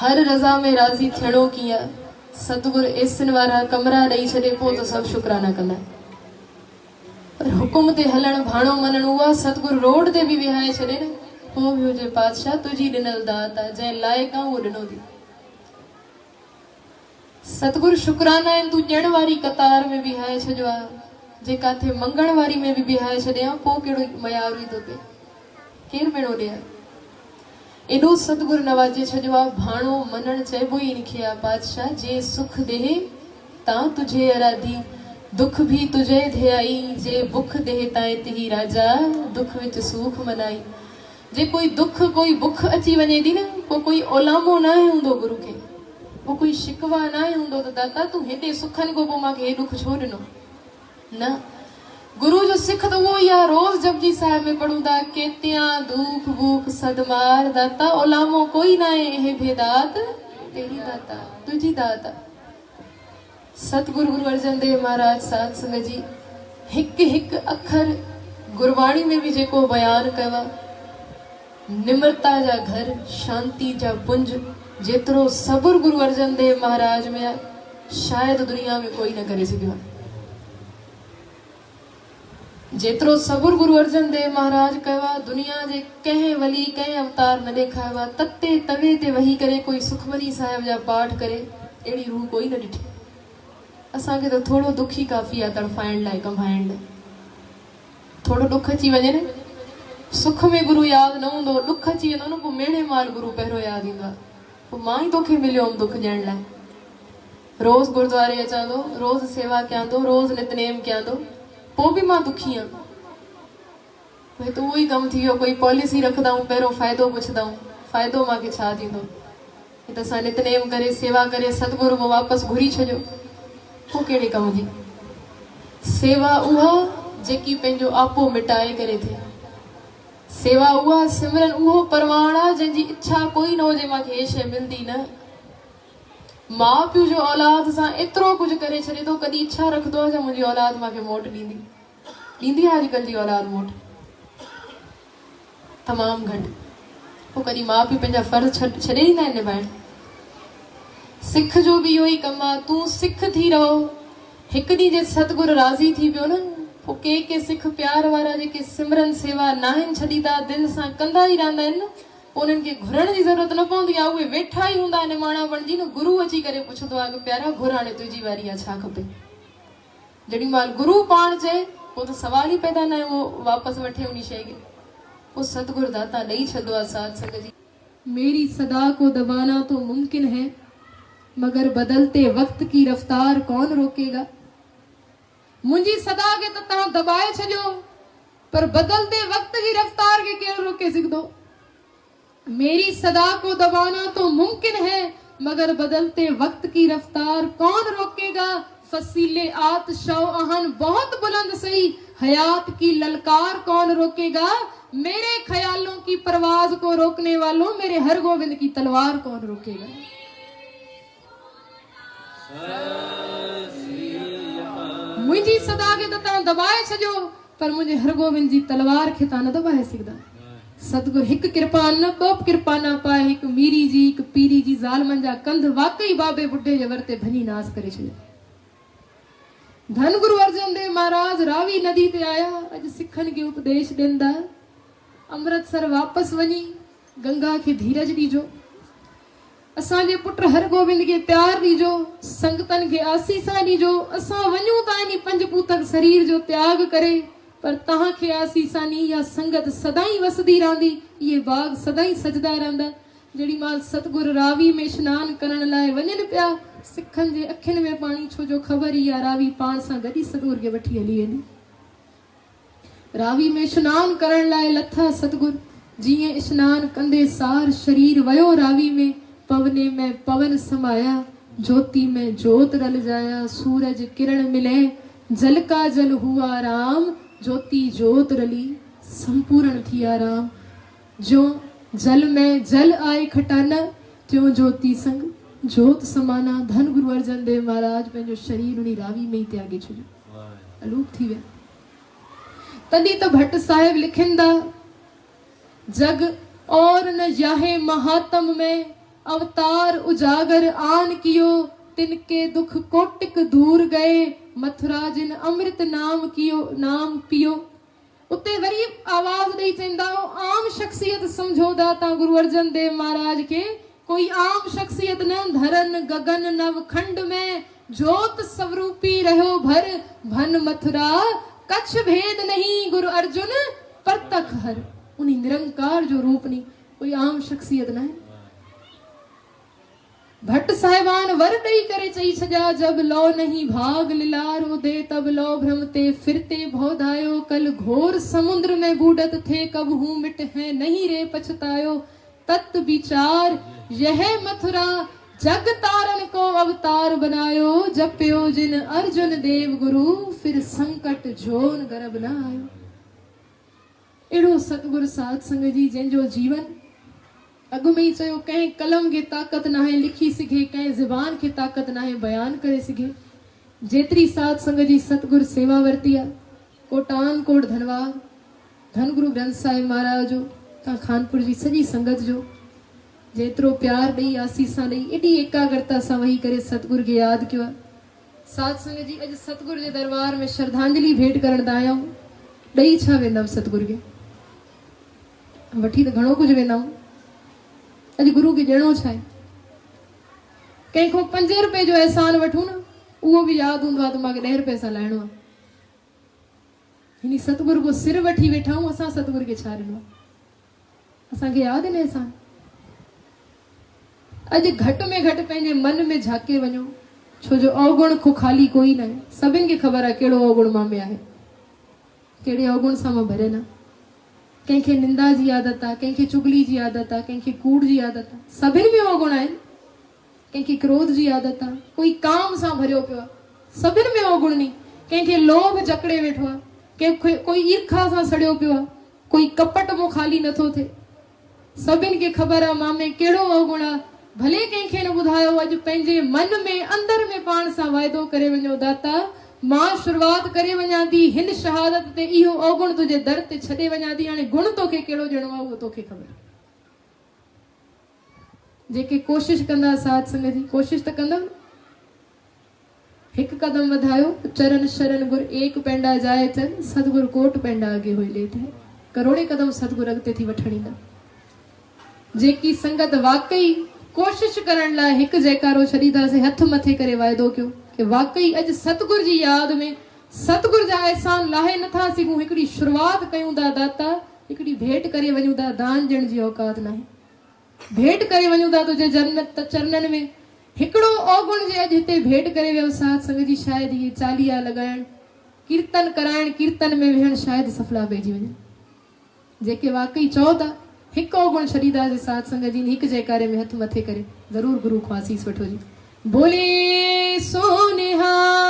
हर रज़ा में राज़ी थियणो कीअं सतगुर एसिन वारा कमरा ॾेई छॾे पोइ त सभु शुकराना कंदा पर हुकुम ते हलण भाणो मञण उहा सतगुर रोड ते बि विहाए छॾे न पोइ बि हुजे पातशाह तुंहिंजी ॾिनल दात आहे जंहिं लाइक़ आहे उहो ॾिनो थी सतगुर शुकराना आहिनि तूं ॾियण वारी कतार में बिहाए छॾियो आहे जे काथे मंगण वारी में बि बिहाए छॾिया पोइ कहिड़ो मयार हुई तोखे केरु भेणो ॾिया ايڏو ستگرو نواجي ڇڏيو آهي ڀاڻو مڃڻ چئبو ئي ان کي آهي پاتشاهه جي سک ديهه تان تجهي اراڌي. دک ڀي تجهي ٿي آئي جي بک ديهه تائي تهي راجا. دک وچ سوک منائي. جي ڪوئي دک ڪوئي بک اچي وڃي ٿي نه پوءِ ڪوئي اولامو نه آهي هوندو گرو کي. پوءِ ڪوئي شڪوه نه آهي هوندو ته داتا تون هيڏي سکن کان پوءِ مون کي هي دک ڇو ڏنو؟ نه गुरु जो सिख त उहो ई आहे रोज़ जपजी साहिब में पढ़ूं था केतिया दुख भूख सदमार दाता ओलामो कोई न आहे हे भेदात तेरी दाता तुंहिंजी दाता सतगुरु गुरु अर्जन देव महाराज साध संगत जी हिकु हिकु अखर गुरबाणी में बि जेको बयानु कयो आहे निम्रता जा घर शांती जा पुंज जेतिरो सबुर गुरु अर्जन देव महाराज में आहे शायदि दुनिया में कोई न करे सघियो आहे जेतिरो सबुर गुरु अर्जन देव महाराज कयो आहे दुनिया जे कंहिं वली कंहिं अवतार न ॾेखारियो आहे तते तवे ते वेही करे कोई सुखमनी साहिब जा पाठ करे अहिड़ी रूह कोई न ॾिठी असांखे त थोरो दुख ई काफ़ी आहे तड़फाइण लाइ कमाइण लाइ थोरो दुख अची वञे न सुख में गुरु यादि न हूंदो दुख अची वेंदो न पोइ मेणे माल गुरु पहिरियों यादि ईंदो आहे पोइ मां ई तोखे मिलियो हुअमि दुख ॾियण लाइ रोज़ गुरुद्वारे अचां थो रोज़ सेवा कयां थो रोज़ नितनेम कयां थो पोइ बि मां दुखी आहियां भई त उहो ई कमु थी वियो कोई पॉलिसी रखंदाऊं पहिरियों फ़ाइदो पुछंदाऊं फ़ाइदो मूंखे छा थींदो हे त असां नितनेम करे सेवा करे सतगुरू मां वापसि घुरी छॾियो पोइ कहिड़े कम जी सेवा उहा जेकी पंहिंजो आपो मिटाए करे थिए सेवा उहा सिमरन उहो परवान आहे जंहिंजी इच्छा कोई न हुजे मूंखे हे शइ मिलंदी न माउ पीउ जो औलाद सां एतिरो कुझु करे छॾे थो कॾहिं इच्छा रखंदो आहे छा मुंहिंजी औलाद मूंखे मोट ॾींदी ॾींदी आहे अॼुकल्ह जी औलाद मोट तमामु घटि पोइ कॾहिं माउ पीउ पंहिंजा फर्ज़ छॾ छॾे ॾींदा आहिनि निभाइण सिख जो बि इहो ई कमु आहे तूं सिख थी रहो हिकु ॾींहुं जे सतगुरु राज़ी थी पियो न पोइ के के सिख प्यार वारा जेके सिमरन सेवा न आहिनि छॾींदा दिलि सां कंदा ई रहंदा आहिनि न पोइ उन्हनि खे घुरण जी ज़रूरत न पवंदी आहे उहे वेठा ई हूंदा आहिनि माणा बणिजी न गुरू अची करे पुछंदो आहे कि प्यारा घुर हाणे तुंहिंजी वारी आहे छा खपे जेॾी महिल गुरू पाण चए पोइ त सवाल ई पैदा न आहे उहो वापसि वठे उन शइ खे पोइ सतगुरु दाता ॾेई छॾो आहे साथ संग जी मेरी सदा को दबाना तो मुमकिन है मगर बदलते वक्त की रफ्तार कौन रोकेगा मुंहिंजी सदा खे त तव्हां दबाए छॾियो पर बदलते वक्त जी रफ्तार खे केरु रोके सघंदो मेरी सदा को दबाना तो मुमकिन है, मगर बदलते वक्त की रफ्तार कौन रोकेगा? फसीले आत शव आहन बहुत बुलंद सही, हयात की ललकार कौन रोकेगा? मेरे ख्यालों की परवाज को रोकने वालों, मेरे हर गोविंद की तलवार कौन रोकेगा? मुंहिंजी सदा के त दबाए छॾियो पर मुंहिंजे हर गोविंद जी तलवार खे तव्हां न दबाए सघंदा सतगुरु हिकु कृपा न ॿ कृपा न पाए हिकु मीरी जी हिकु पीरी जी ज़ालमनि जा कंध वाकई बाबे बुढे जे वर ते भञी नास करे छॾिया धन गुरु अर्जन देव महाराज रावी नदी ते आया अॼु सिखनि खे उपदेश ॾियनि था अमृतसर वापसि वञी गंगा खे धीरज ॾिजो असांजे पुट हर गोबिंद खे प्यार ॾिजो संगतनि खे आसीसा ॾिजो असां वञूं था इन पंज पूतक शरीर जो त्याग करे पर तव्हांखे आसीसानी या संगत सदाई वसदी रहंदी इहे बाग सदाई सजदा रहंदा जेॾी महिल सतगुरु रावी में सनानु करण लाइ वञनि पिया सिखनि जे अखियुनि में पाणी छो जो ख़बर ई आहे रावी पाण सां गॾु ई सतगुर खे वठी हली वेंदी रावी में सनानु करण लाइ लथा सतगुरु जीअं सनानु कंदे सार शरीर वियो रावी में पवने में पवन समाया ज्योति में ज्योत रल जाया सूरज किरण मिले जल का जल हुआ राम ज्योति ज्योत रली संपूर्ण थिया राम जो जल में जल आए खटाना त्यों ज्योति संग ज्योत समाना धन गुरु अर्जन देव महाराज पंहिंजो शरीर उन रावी में ई त्यागे छॾियो अलूप थी विया तॾहिं त भट्ट साहिब लिखनि था जग और न याहे महात्म में अवतार उजागर आन कियो तिनके दुख कोटिक दूर गए ਮਥੁਰਾ ਜਿਨ ਅੰਮ੍ਰਿਤ ਨਾਮ ਕੀਓ, ਨਾਮ ਪੀਓ। ਉੱਤੇ ਵਰੀ ਆਵਾਜ਼ ਦੇਈ ਚਿੰਦਾ, ਉਹ ਆਮ ਸ਼ਖਸੀਅਤ ਸਮਝੋਦਾ ਤਾਂ ਗੁਰੂ ਅਰਜਨ ਦੇਵ ਮਹਾਰਾਜ ਕੇ, ਕੋਈ ਆਮ ਸ਼ਖਸੀਅਤ ਨਾ ਧਰਨ ਗगन ਨਵ ਖੰਡ ਮੈਂ, ਜੋਤ ਸਵਰੂਪੀ ਰਹੋ ਭਰ, ਭਨ ਮਥੁਰਾ, ਕਛ ਭੇਦ ਨਹੀਂ ਗੁਰੂ ਅਰਜਨ ਪਰਤਖ ਹਰ। ਉਨੀ ਨਿਰੰਕਾਰ ਜੋ ਰੂਪ ਨਹੀਂ ਕੋਈ ਆਮ ਸ਼ਖਸੀਅਤ ਨਾ भट्ट साहिबान वर दई करे चई सजा, जब लो नहीं भाग लिलार उदे तब लो भ्रमते फिरते भौधायो कल घोर समुद्र में बूढ़त थे, कब हूँ मिट है नहीं रे पछतायो। तत् विचार, यह मथुरा, जग तारन को अवतार बनायो। जप्यो जिन अर्जुन देव गुरु, फिर संकट जोन गर्भ न आयो। अहिड़ो सतगुरु साध संग जी, जंहिंजो जीवन अॻु में ई चयो कंहिं कलम खे ताक़त न आहे लिखी सघे कंहिं ज़बान खे ताक़त न आहे बयानु करे सघे जेतिरी साध संग जी सतगुरु सेवा वरिती आहे कोटान कोट धनवाद धन गुरु ग्रंथ साहिब महाराज जो तव्हां खानपुर जी सॼी संगत जो जेतिरो प्यार ॾेई आसीसा ॾेई एॾी एकाग्रता सां वेही करे सतगुर खे यादि कयो आहे साध संग जी अॼु सतगुर जे दरबार में श्रद्धांजलि भेंट करण था आया आहियूं ॾेई छा वेंदमि सतगुर खे वठी त घणो कुझु वेंदा आहियूं अॼु गुरू खे ॾियणो छा आहे कंहिंखो पंजे रुपए जो अहसान वठूं न उहो बि यादि हूंदो आहे त मूंखे ॾह रुपए सां लाहिणो आहे हिन सतगुरू को सिर वठी वेठा आहियूं असां सतगुरू खे छा ॾिनो आहे असांखे यादि आहिनि अहसान अॼु घटि में घटि पंहिंजे मन में झाके वञो छो जो अवगुण खो ख़ाली कोई न आहे सभिनि खे ख़बर आहे कहिड़ो अवगुण मां में आहे कहिड़े अवगुण सां मां भरियल आहे कंहिंखे निंदा जी आदत आहे कंहिंखे चुगली जी आदत आहे कंहिंखे कूड़ जी आदत आहे सभिनि में अवगुण आहिनि कंहिंखे क्रोध जी आदत आहे कोई काम सां भरियो पियो आहे सभिनि में अवगुण नहीं कंहिंखे लोभ जकड़े वेठो आहे कंहिंखे कोई ईर्खा सां सड़ियो पियो आहे कोई कपट मो ख़ाली नथो थिए सभिनि खे ख़बर आहे मां में कहिड़ो अवगुण आहे भले कंहिंखे न ॿुधायो अॼु पंहिंजे मन में अंदर में पाण सां वाइदो करे वञो दाता मां शुरूआत करे वञा थी हिन शहादत ते इहो अवगुण तुंहिंजे दर ते छॾे वञा थी हाणे गुण तोखे कहिड़ो ॾियणो आहे उहो तोखे ख़बर जेके कोशिश कंदा साथ संग जी कोशिश त कंदमि हिकु कदम वधायो चरण शरण गुर एक पेंडा जाए चन सतगुरु कोट पेंडा अॻे हुई लेते करोड़े कदम सतगुरु अॻिते थी वठण ईंदा जेकी संगत वाकई कोशिश करण लाइ हिकु जयकारो छॾींदासीं हथ मथे करे वाइदो कयो कि वाकई अॼु सतगुर जी यादि में सतगुर जा अहसान लाहे नथा सघूं हिकिड़ी शुरूआत कयूं था दाता हिकिड़ी भेंट करे वञूं था दान ॾियण जी औकात न आहे भेंट करे वञूं था तुंहिंजे जन्नत चरणनि में हिकिड़ो अवगुण जे अॼु हिते भेंट करे वियो साथ संग जी शायदि इहे चालीहा लॻाइण कीर्तन कराइण कीर्तन में वेहण शायदि सफला पइजी वञे जेके वाकई चओ था हिकु अवगुण छॾींदासीं साथ संग जी हिकु जयकारे में हथ मथे करे ज़रूरु गुरू खां आसीस वठो जी बोले হা